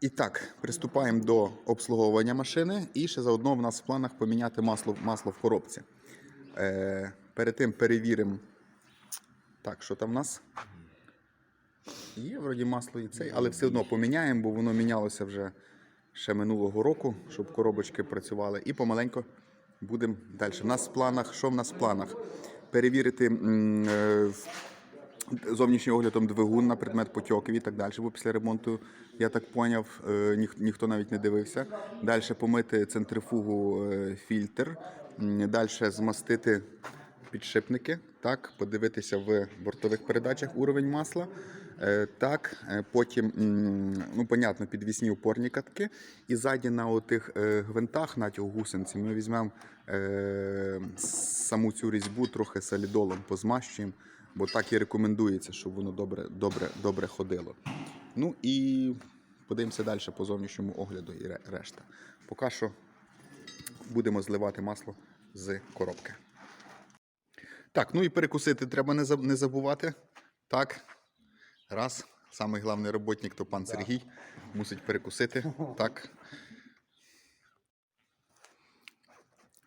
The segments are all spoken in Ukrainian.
І так, приступаємо до обслуговування машини. І ще заодно в нас в планах поміняти масло, масло в коробці. Е, перед тим перевіримо. Так, що там в нас? Є вроді масло і цей, але все одно поміняємо, бо воно мінялося вже ще минулого року, щоб коробочки працювали. І помаленько будемо далі. В нас в планах, що в нас в планах? Перевірити м, зовнішнім оглядом двигун на предмет потьоків і так далі, бо після ремонту, я так поняв, е, ніх- ніхто навіть не дивився. Далі помити центрифугу е, фільтр, далі змастити підшипники, так, подивитися в бортових передачах уровень масла. Е, Так, потім, ну, понятно, підвісні опорні катки. І ззаді на отих гвинтах, на цього гусениці, ми візьмемо саму цю різьбу трохи солідолом позмащуємо, бо так і рекомендується, щоб воно добре, добре, добре ходило. Ну і подивимося далі по зовнішньому огляду і решта. Поки що будемо зливати масло з коробки. Так, ну і перекусити треба не забувати. Так. Раз. Самий головний роботник то пан Сергій. Мусить перекусити. Так.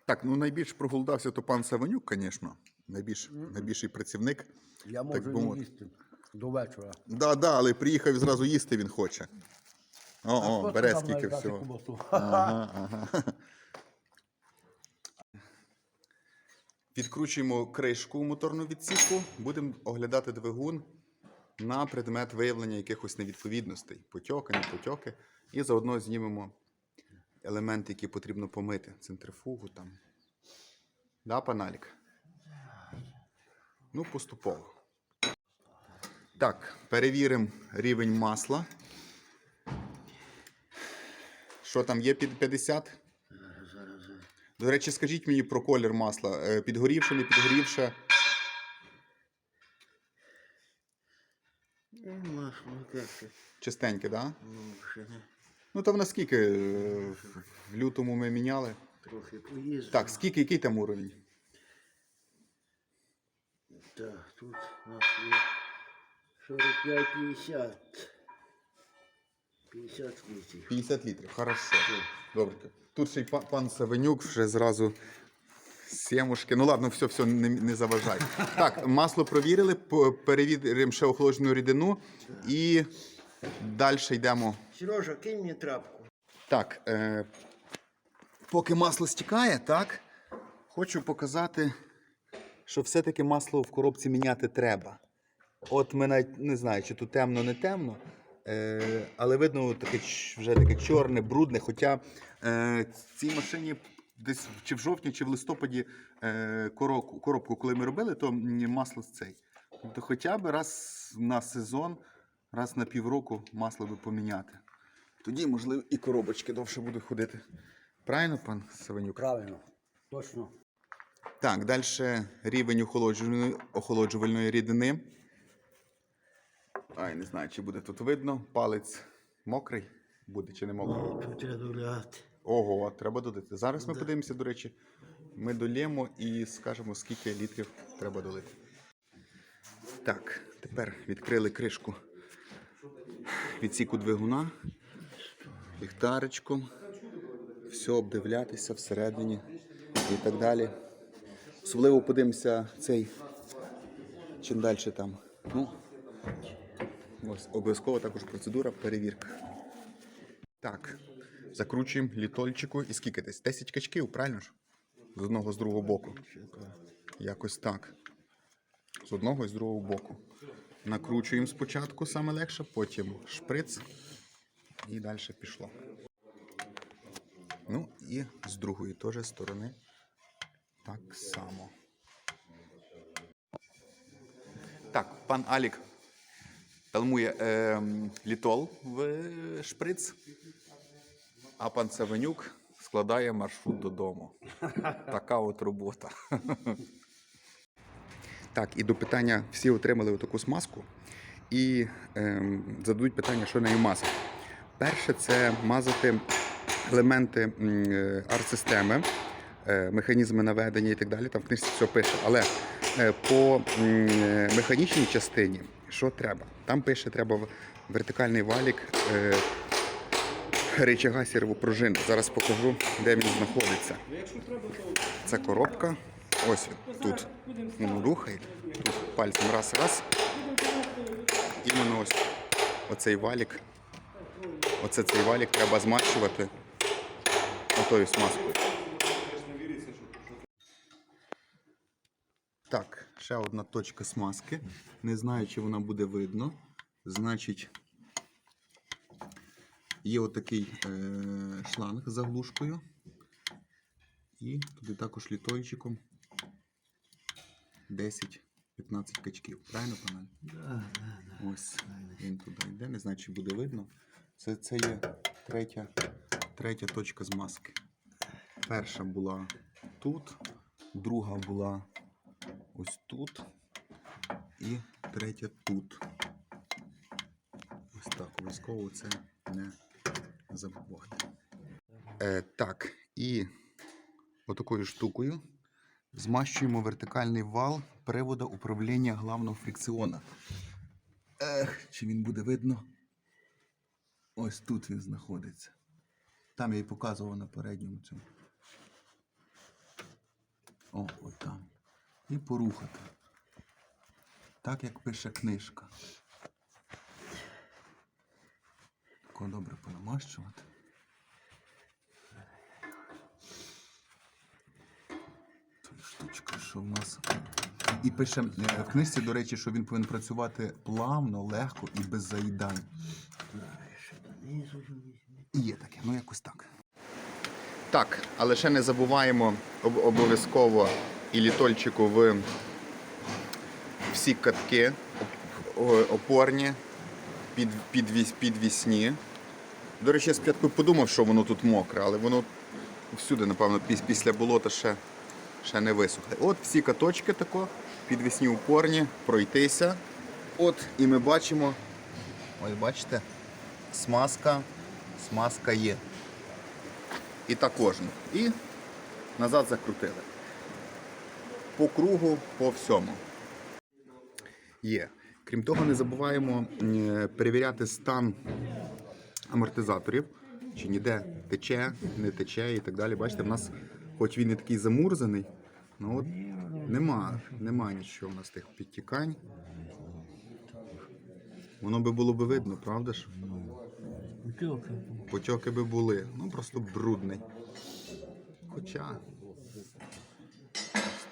Так, ну найбільш проголодався то пан Саванюк, звісно. Найбільш, найбільший працівник. Я Так можу би не їсти до вечора. Да, да, але приїхав і зразу їсти він хоче. О, о, бере скільки всього. Ага, ага. Відкручуємо кришку моторну відсіку, будемо оглядати двигун на предмет виявлення якихось невідповідностей, потьоки, не потьоки. І заодно знімемо елементи, які потрібно помити. Центрифугу там. Да, паналік? Ну, поступово. Так, перевіримо рівень масла. Що там є під 50? До речі, скажіть мені про колір масла. Е, Підгорівше, не підгорівше. Ну, масло Чистеньке, так? Да? ну, Ну в скільки е, в лютому ми міняли. трохи поїздив. Так, скільки, який там уровень? Так, тут у нас є 45-50. 50 літрів. 50 літрів. Хорошо. Добре. Тут ще й па- пан Савенюк вже зразу сімушки. Ну ладно, все, все, не, не заважай. Так, масло провірили, перевіримо ще охолоджену рідину і далі йдемо. Сережа, кинь мені трапку. Так, е, поки масло стікає, так, хочу показати, що все-таки масло в коробці міняти треба. От ми навіть не знаю, чи тут темно, не темно. Е, але видно таке, вже таке чорне, брудне. Хоча е, цій машині десь чи в жовтні, чи в листопаді е, коробку, коробку, коли ми робили, то масло з цей. Тобто хоча б раз на сезон, раз на півроку масло би поміняти. Тоді, можливо, і коробочки довше будуть ходити. Правильно, пан Савенюк? Правильно. Точно. Так, далі рівень охолоджувальної, охолоджувальної рідини. Ай, не знаю, чи буде тут видно. Палець мокрий буде чи не мокрий. Треба. Ого, треба додати. Зараз ми подивимося, до речі. Ми долємо і скажемо, скільки літрів треба долити. Так, тепер відкрили кришку відсіку двигуна, ліхтаричком, все обдивлятися всередині і так далі. Особливо подивимося цей, чим далі там. Ну, ось обов'язково також процедура перевірка. Так, закручуємо літольчику і скільки десь? 10 качків, правильно ж? З одного з другого боку. Якось так. З одного і з другого боку. Накручуємо спочатку саме легше, потім шприц і далі пішло. Ну і з другої теж сторони так само. Так, пан Алік талмує ем, літол в шприц, а пан Савенюк складає маршрут додому. Така от робота. Так, і до питання всі отримали таку смазку і ем, зададуть питання, що нею мазати. Перше, це мазати елементи е, арт-системи, е, механізми наведення і так далі. Там в книжці все пише. Але е, по е, механічній частині, що треба? Там пише, треба вертикальний валік е, рычага сервопружини. Зараз покажу, де він знаходиться. Це коробка. Ось тут. Воно рухає. Тут пальцем раз-раз. Іменно ось оцей валік. Оце цей валік треба змащувати отою смазкою. Так, ще одна точка смазки. Не знаю, чи вона буде видно. Значить, є отакий е- шланг з заглушкою. І туди також літольчиком 10-15 качків. Правильно, пане? Ось він туди йде. Не знаю, чи буде видно. Це, це є третя, третя точка змазки. Перша була тут, друга була ось тут і третя тут. Ось так, обов'язково це не забувати. Е, так, і отакою штукою змащуємо вертикальний вал привода управління главного фрикціона. Ех, чи він буде видно? Ось тут він знаходиться. Там я і показував на передньому цьому. О, от там. І порухати. Так, як пише книжка. Тако добре понамащувати. Тут штучка, що в нас. І пише е, в книжці, до речі, що він повинен працювати плавно, легко і без заїдань. І є таке, ну якось так. Так, але ще не забуваємо об- обов'язково і літольчику в всі катки опорні, під, підвіс, підвісні. До речі, я спочатку подумав, що воно тут мокре, але воно всюди, напевно, піс- після болота ще, ще не висохле. От всі каточки тако, підвісні упорні, пройтися. От, і ми бачимо, ось бачите, смазка, смазка є. І так кожен. І назад закрутили. По кругу, по всьому. Є. Крім того, не забуваємо е, перевіряти стан амортизаторів, чи ніде тече, не тече і так далі. Бачите, в нас, хоч він і такий замурзаний, ну от нема, нема нічого у нас тих підтікань. Воно би було би видно, правда ж? Потьоки би були, ну просто брудний. Хоча.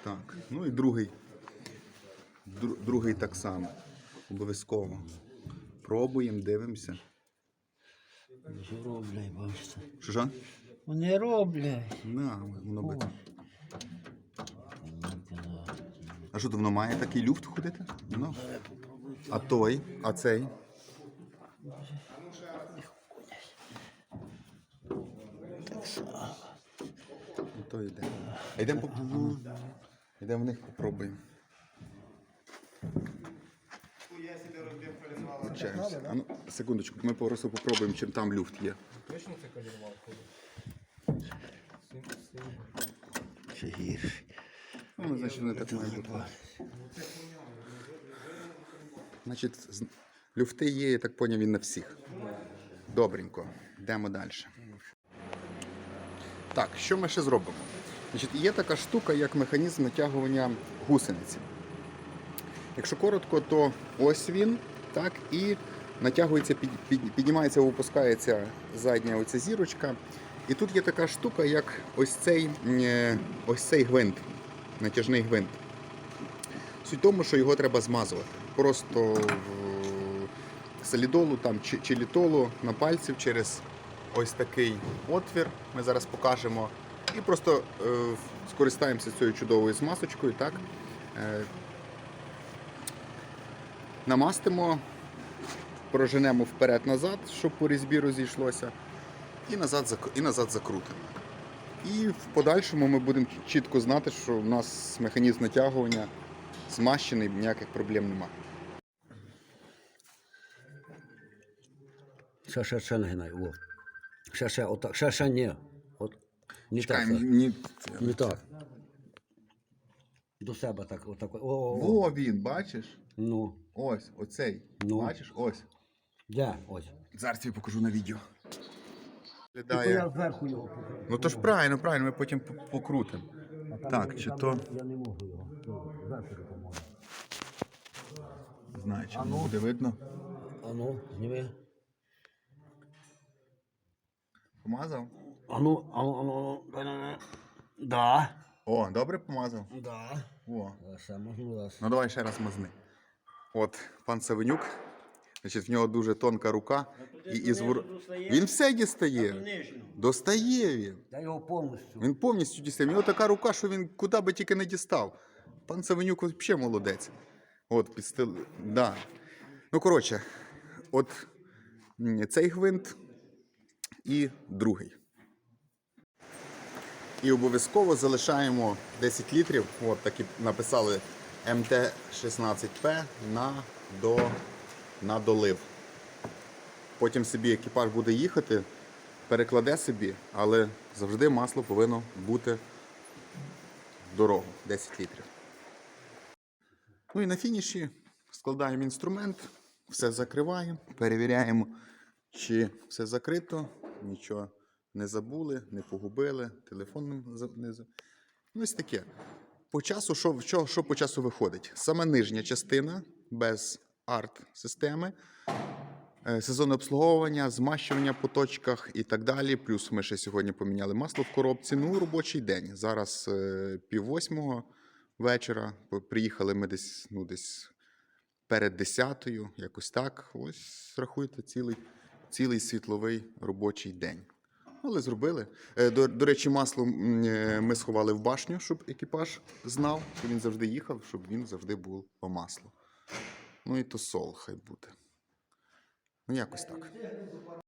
Так. Ну і другий. Другий так само. Обов'язково. Пробуємо, дивимося. Що роблять, бачите. Що ж? Вони роблять. На, воно би. А що то воно має такий люфт ходити? Ну. А той, а цей. Ну, то йде. А йдемо по... Йдемо в них попробуємо. Включаємося. А ну, секундочку, ми просто попробуємо, чим там люфт є. Ще гірше. Ну, значить, не так має бути. Значить, з- люфти є, я так поняв, він на всіх. Добренько. Йдемо далі. Так, що ми ще зробимо? Значить, є така штука, як механізм натягування гусениці. Якщо коротко, то ось він, так, і натягується, під, під, піднімається, опускається задня оця зірочка. І тут є така штука, як ось цей, е, ось цей гвинт, натяжний гвинт. Суть в тому, що його треба змазувати. Просто в солідолу там, чи, чи літолу на пальців через ось такий отвір. Ми зараз покажемо. І просто е, скористаємося цією чудовою змазочкою. Так? Е, намастимо, проженемо вперед-назад, щоб по різьбі розійшлося, і назад, і назад закрутимо. І в подальшому ми будемо чітко знати, що в нас механізм натягування змащений, ніяких проблем немає. Ще, ще, ще нагинай, о. Ще, ще, отак, ще, ще, ні. Не Чекай, так. ні... не так. До себе так, отак. О, о, о. Во він, бачиш? Ну, Ось, оцей. Ну. Бачиш? Ось. де? Ось. Зараз тобі покажу на відео. Тільки я зверху його покрив. Ну то ж правильно, правильно, ми потім по- покрутимо. А там Так, я- чи там то- Я не можу його. Ну, Зверху допомогу. Знаю, чи не ну? буде видно. А ну, зніми. Помазав? А ну, а ну, а ну, а ну. дай, дай, дай. Да. О, добре помазав. Да. О. Ще можу. Ну давай ще раз мазни. От пан Савенюк, значить, в нього дуже тонка рука. І, і звур... Він все дістає. Достає він. Я його повністю. Він повністю дістає. В нього така рука, що він куди би тільки не дістав. Пан Савенюк взагалі молодець. От, підстил... да. Ну, коротше, от цей гвинт і другий. І обов'язково залишаємо 10 літрів. От так і написали МТ-16П на, до, на долив. Потім собі екіпаж буде їхати, перекладе собі, але завжди масло повинно бути в дорогу 10 літрів. Ну і на фініші складаємо інструмент, все закриваємо, перевіряємо, чи все закрито, нічого не забули, не погубили, телефон не Ну, ось таке. По часу, що, що, що по часу виходить? Саме нижня частина без арт-системи, е, сезонне обслуговування, змащування по точках і так далі. Плюс ми ще сьогодні поміняли масло в коробці. Ну, робочий день. Зараз е, пів восьмого вечора. Приїхали ми десь, ну, десь перед десятою, якось так. Ось рахуйте цілий, цілий світловий робочий день. Але зробили. Е, До, до речі, масло е, ми сховали в башню, щоб екіпаж знав, що він завжди їхав, щоб він завжди був по маслу. Ну і то сол хай буде. Ну, якось так.